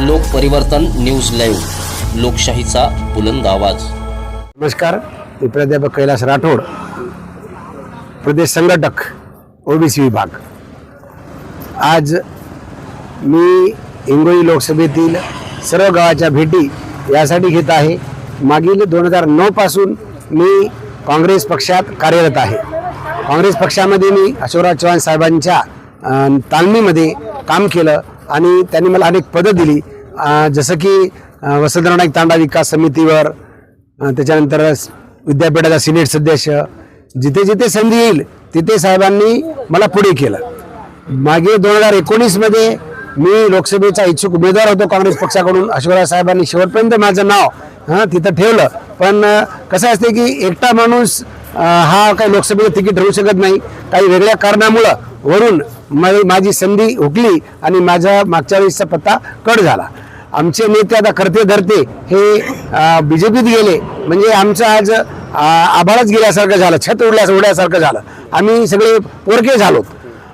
लोक परिवर्तन news live लोकशाहीचा बुलंद आवाज नमस्कार मी प्राध्यापक कैलास राठोड प्रदेश संघटक ओबीसी विभाग. आज मी हिंगोली लोकसभेतील सर्व गावाच्या भेटी यासाठी घेत आहे. मागील दोन हजार नऊ पासून मी काँग्रेस पक्षात कार्यरत आहे. काँग्रेस पक्षामध्ये मी अशोकराव चव्हाण साहेबांच्या तालमीमध्ये काम केलं. आणि त्यांनी मला अनेक पदं दिली. जसं की अं, वसंतराव नाईक तांडा विकास समितीवर त्याच्यानंतर विद्यापीठाचा सिनेट सदस्य जिथे जिथे संधी येईल तिथे साहेबांनी मला पुढे केलं. मागे दोन हजार एकोणीसमध्ये मी लोकसभेचा इच्छुक उमेदवार होतो काँग्रेस पक्षाकडून. अशोकराव साहेबांनी शेवटपर्यंत माझं नाव हां तिथं ठेवलं. पण कसं असते की एकटा माणूस हा काही लोकसभेचं तिकीट ठरवू शकत नाही. काही वेगळ्या कारणामुळं वरून माझी संधी हुकली आणि माझा मागच्या वेळेसचा पत्ता कट झाला. आमचे नेते आता करते धरते हे बी जे पीत गेले. म्हणजे आमचं आज आभाळच गेल्यासारखं झालं छत उडल्या उड्यासारखं झालं. आम्ही सगळे पोरके झालो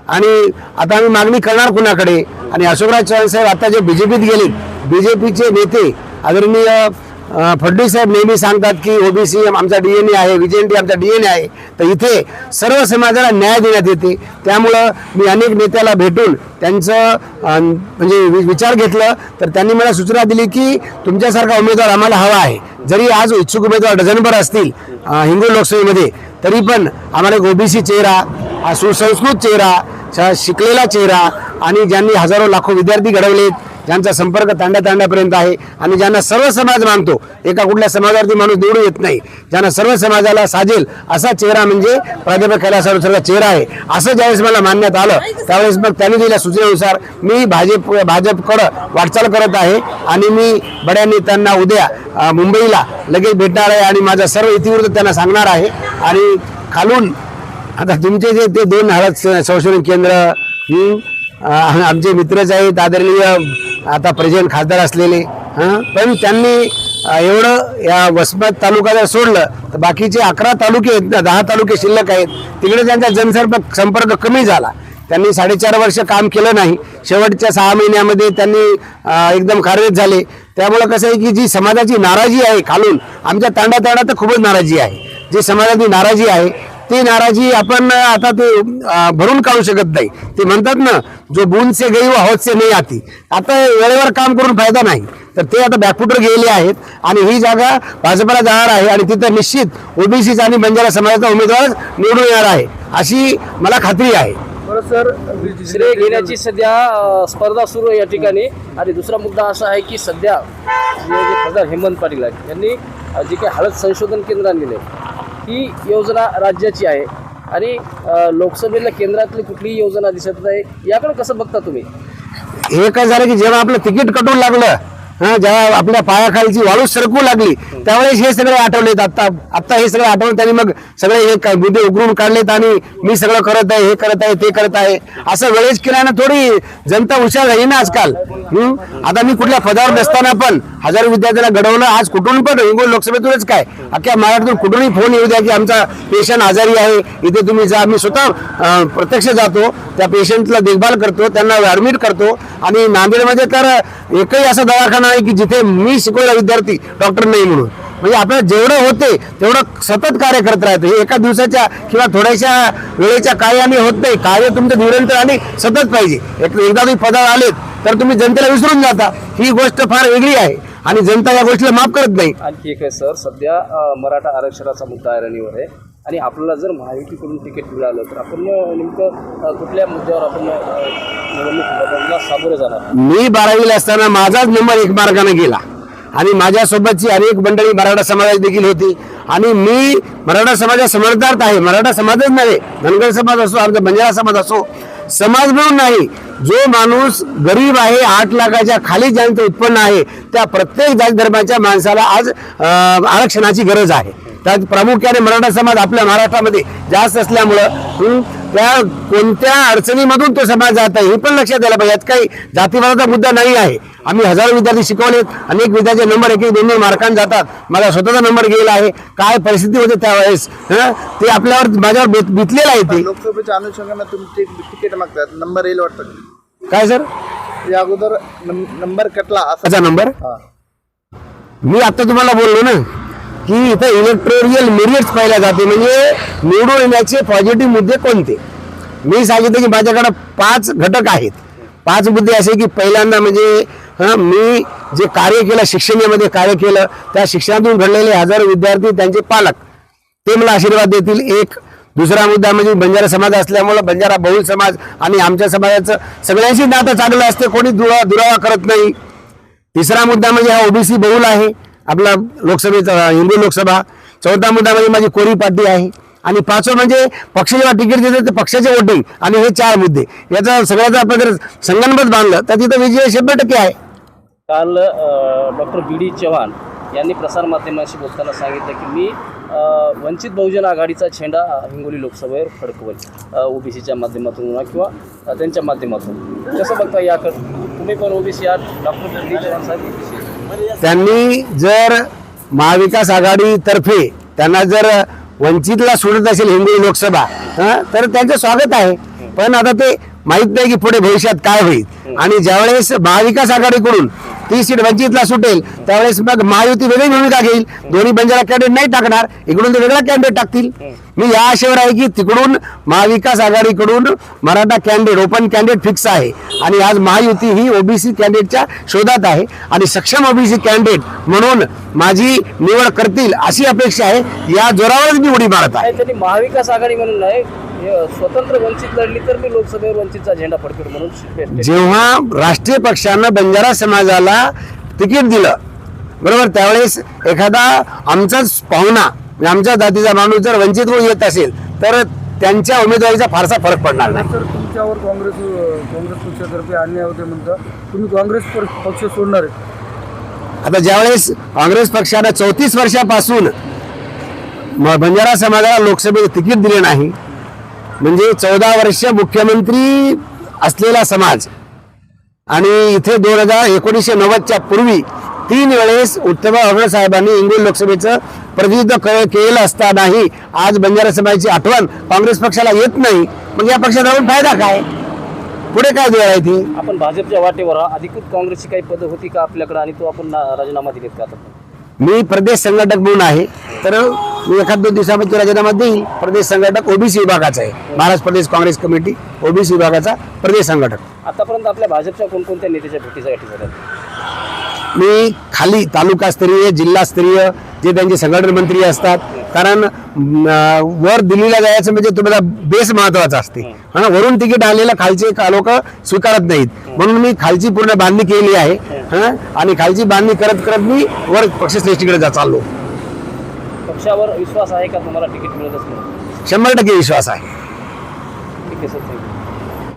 आणि आता आम्ही मागणी करणार कुणाकडे? आणि अशोकराज चव्हाण साहेब आता जे बी जे पीत गेले बी जे पीचे नेते आदरणीय फडणवीस साहेब नेहमी सांगतात की ओबीसी आमचा डीएनए आहे विजयंती आमचा डीएनए आहे. तर इथे सर्व समाजाला न्याय देण्यात येते. त्यामुळं मी अनेक नेत्याला भेटून त्यांचं म्हणजे वि- विचार घेतलं. तर त्यांनी मला सूचना दिली की तुमच्यासारखा उमेदवार आम्हाला हवा आहे. जरी आज इच्छुक उमेदवार डझनभर असतील हिंगोली लोकसभेमध्ये तरी पण आम्हाला एक ओबीसी चेहरा सुसंस्कृत चेहरा शिकलेला चेहरा आणि ज्यांनी हजारो लाखो विद्यार्थी घडवलेत ज्यांचा संपर्क तांड्या तांड्यापर्यंत आहे आणि ज्यांना सर्व समाज मानतो एका कुठल्या समाजावरती माणूस निवडून येत नाही. ज्यांना सर्व समाजाला साजेल असा चेहरा म्हणजे प्राध्यापक कैलासाचा चेहरा आहे. असं ज्यावेळेस मला मानण्यात आलं त्यावेळेस मग त्यांनी दिलेल्या सूचनेनुसार मी भाजप भाजपकडं वाटचाल करत आहे आणि मी बड्या नेत्यांना उद्या मुंबईला लगेच भेटणार आहे आणि माझा सर्व इतिवृत्त त्यांना सांगणार आहे. आणि खालून आता तुमचे जे ते दोन हळद संशोधन केंद्र आमचे मित्रच आहेत आदरणीय आता प्रेझेंट खासदार असलेले हां? पण त्यांनी एवढं या वसमत तालुका जर सोडलं तर बाकीचे अकरा तालुके आहेत ना दहा तालुके शिल्लक आहेत तिकडे त्यांचा जनसंपर्क संपर्क कमी झाला. त्यांनी साडेचार वर्ष काम केलं नाही. शेवटच्या सहा महिन्यामध्ये त्यांनी एकदम कार्यरत झाले. त्यामुळं कसं आहे की जी समाजाची नाराजी आहे खालून आमच्या तांडा तांडा तर खूपच नाराजी आहे. जी समाजाची नाराजी आहे ती नाराजी आपण आता ते भरून काढू शकत नाही. ते म्हणतात ना जो बुनसे गई वो नाही आती. आता वेळेवर काम करून फायदा नाही. तर ते आता बॅकफुटर गेलेले आहेत आणि ही जागा भाजपला जाणार आहे आणि तिथं निश्चित ओबीसीचा आणि बंजारा समाजाचा उमेदवार निवडून येणार आहे. अशी मला खात्री आहे. सर श्रेय घेण्याची सध्या स्पर्धा सुरू आहे या ठिकाणी. आणि दुसरा मुद्दा असा आहे की सध्या जे खासदार हेमंत पाटील आहेत यांनी जे जी काही हळद संशोधन केंद्रात गेले ही योजना राज्याची आहे. आणि लोकसभेला केंद्रातली कुठलीही योजना दिसत नाही. याकडे कसं बघता तुम्ही? हे काय झालं की जेव्हा आपलं तिकीट कटून लागलं हा जेव्हा आपल्या पायाखालची वाळू सरकू लागली त्यावेळेस हे सगळे आठवलेत. आता आता हे सगळे आठवून त्यांनी मग सगळे हे काय मुद्दे उघडून काढलेत आणि मी सगळं करत आहे हे करत आहे ते करत आहे. असं वेळेस केल्यानं थोडी जनता हुशार झाली ना आजकाल. हम्म? आता मी कुठल्या पदावर नसताना पण हजारो विद्यार्थ्यांना घडवलं आज कुठून पण हिंगोली लोकसभेतूनच काय? अख्ख्या महाराष्ट्रातून कुठूनही फोन येऊ द्या की आमचा पेशंट आजारी आहे इथे तुम्ही जा. मी स्वतः प्रत्यक्ष जातो त्या पेशंटला देखभाल करतो त्यांना ऍडमिट करतो. आणि नांदेडमध्ये तर एकही असा दवाखाना नाही की जिथे मी शिकवलेला विद्यार्थी डॉक्टर नाही म्हणून. म्हणजे आपल्याला जेवढं होते तेवढं सतत कार्य करत राहतं. हे एका दिवसाच्या किंवा थोड्याशा वेळेच्या कार्याने होत नाही. कार्य तुमचं निरंतर आणि सतत पाहिजे. एक एकदा तुम्ही पदावर आलेत तर तुम्ही जनतेला विसरून जाता. ही गोष्ट फार वेगळी आहे. आणि जनता या गोष्टीला माफ करत नाही. आणखी एक आहे सर. सध्या मराठा आरक्षणाचा मुद्दा ऐरणीवर आहे. आणि आपल्याला जर महायुतीकडून तिकीट मिळालं तर आपण नेमकं कुठल्या मुद्द्यावर आपण निवडणूक सामोरे जाणार? मी बारावीला असताना माझाच नंबर एक मार्गाने गेला. आणि माझ्यासोबतची अनेक मंडळी मराठा समाजात देखील होती. आणि मी मराठा समाजा समर्थार्थ आहे. मराठा समाजच नव्हे. धनगर समाज असो आमचा बंजारा समाज असो समाज म्हणून नाही. जो माणूस गरीब आहे आठ लाखाच्या खाली ज्यांचं उत्पन्न आहे त्या प्रत्येक जात धर्माच्या माणसाला आज आरक्षणाची गरज आहे. त्यात प्रामुख्याने मराठा समाज आपल्या महाराष्ट्रामध्ये जास्त असल्यामुळं त्या कोणत्या अडचणीमधून तो समाज जात आहे हे पण लक्षात द्यायला पाहिजे. यात काही जातीवादाचा मुद्दा नाही आहे. आम्ही हजारो विद्यार्थी शिकवलेत अनेक विद्यार्थी नंबर एक एक दोन दोन मार्कांनी जातात. माझा स्वतःचा नंबर गेला आहे. काय परिस्थिती होते त्यावेळेस? हं, ते आपल्यावर माझ्यावर बेत- बितलेलं आहे ते. लोकसभेच्या अनुषंगाने तुम्ही ते तिकीट मागतात. नंबर येईल वाटतं. काय सर? या अगोदर नंबर कटला. असं त्याचा नंबर? हा. मी आता तुम्हाला बोललो ना. की इथं इलेक्ट्रोरियल मेरिट्स पाहिल्या जाते. म्हणजे निवडून येण्याचे पॉझिटिव्ह मुद्दे कोणते? मी सांगितलं की माझ्याकडे पाच घटक आहेत. पाच मुद्दे असे की पहिल्यांदा म्हणजे हां मी जे कार्य केलं शिक्षणामध्ये कार्य केलं त्या शिक्षणातून घडलेले हजारो विद्यार्थी त्यांचे पालक ते मला आशीर्वाद देतील. एक दुसरा मुद्दा म्हणजे बंजारा समाज असल्यामुळं बंजारा बहुल समाज आणि आमच्या समाजाचं सगळ्यांशी नातं चांगलं असते कोणी दुरा दुरावा करत नाही. तिसरा मुद्दा म्हणजे हा ओबीसी बहुल आहे. आपला लोकसभेचा हिंदू लोकसभा चौथा मुद्दा म्हणजे माझी कोरी पार्टी आहे. आणि पाचवं म्हणजे पक्ष जेव्हा तिकीट देतात ते पक्षाचे वोटिंग आणि हे चार मुद्दे. याचा सगळ्याचा आपण जर संगणमत बांधलं तर तिथं विजय शंभर टक्के आहे. काल डॉक्टर बी डी चव्हाण यांनी प्रसारमाध्यमांशी बोलताना सांगितलं की मी वंचित बहुजन आघाडीचा छेंडा हिंगोली लोकसभेवर फडकवेल. ओबीसीच्या माध्यमातून म्हणा किंवा त्यांच्या माध्यमातून. कसं बघता याकडे? तुम्ही पण ओबीसी आहात. डॉक्टर बी डी चव्हाण साहेब ओबीसी त्यांनी जर महाविकास आघाडीतर्फे त्यांना जर वंचितला सोडत असेल हिंगोली लोकसभा हं, तर त्यांचं स्वागत आहे. पण आता ते माहीत नाही की पुढे भविष्यात काय होईल. आणि ज्यावेळेस महाविकास आघाडीकडून ती सीट वंचितला सुटेल त्यावेळेस मग महायुती वेगळी भूमिका घेईल? दोन्ही बंजारा कॅन्डिडेट नाही टाकणार इकडून ते वेगळा कॅन्डिडेट टाकतील. मी या आशेवर आहे की तिकडून महाविकास आघाडीकडून Maratha candidate open candidate fix आहे. आणि आज महायुती ही ओबीसी कॅन्डिडेटच्या शोधात आहे. आणि सक्षम ओबीसी कॅन्डिडेट म्हणून माझी निवड करतील अशी अपेक्षा आहे. या जोरावरच मी उडी मारत आहे. त्यांनी महाविकास आघाडी म्हणून नाही स्वतंत्र वंचित लढली तर मी लोकसभेवर वंचितचा झेंडा फडकेल म्हणून जेव्हा राष्ट्रीय पक्षानं बंजारा समाजाला तिकीट दिलं बरोबर? त्यावेळेस एखादा आमचाच पाहुणा म्हणजे आमच्या जातीचा माणूस जर वंचित होऊन येत असेल तर त्यांच्या उमेदवारीचा फारसा फरक पडणार नाही. तर तुमच्यावर काँग्रेस काँग्रेस पक्षातर्फे अन्याय होते म्हणता तुम्ही काँग्रेस पक्ष सोडणार आता ज्यावेळेस काँग्रेस पक्षानं चौतीस वर्षापासून बंजारा समाजाला लोकसभेत तिकीट दिले नाही म्हणजे चौदा वर्ष मुख्यमंत्री असलेला समाज आणि इथे दोन हजार एकोणीसशे नव्वदच्या पूर्वी तीन वेळेस उत्तम साहेबांनी इंगोल लोकसभेचं प्रतिनिधित्व क- केलं असतानाही आज बंजारा समाजाची आठवण काँग्रेस पक्षाला येत नाही. मग या पक्षात राहून फायदा काय? पुढे काय देणार आहे ती? आपण भाजपच्या वाटेवर. अधिकृत काँग्रेसची काही पद होती का आपल्याकडे? आणि तो आपण राजीनामा दिलेत का मी प्रदेश संघटक म्हणून आहे. तर मी एखाद दोन दिवसामध्ये राजीनामा देईल. प्रदेश संघटक ओबीसी विभागाचा आहे. महाराष्ट्र प्रदेश काँग्रेस कमिटी ओबीसी विभागाचा प्रदेश संघटक. आतापर्यंत आपल्या भाजपच्या कोणकोणत्या नेत्याच्या भेटीसाठी झाल्या मी खाली तालुकास्तरीय जिल्हास्तरीय जे त्यांचे संघटन मंत्री असतात कारण वर दिल्लीला जायचं म्हणजे तुम्हाला बेस महत्त्वाचा असते. हा ना, वरून तिकीट आलेलं खालचे लोक स्वीकारत नाहीत. म्हणून मी खालची पूर्ण बांधणी केली आहे. हा आणि खालची बांधणी करत करत मी वर पक्षश्रेष्ठीकडे जा चाललो. पक्षावर विश्वास आहे का तुम्हाला तिकीट मिळतच नाही? शंभर टक्के विश्वास आहे. ठीक आहे सर.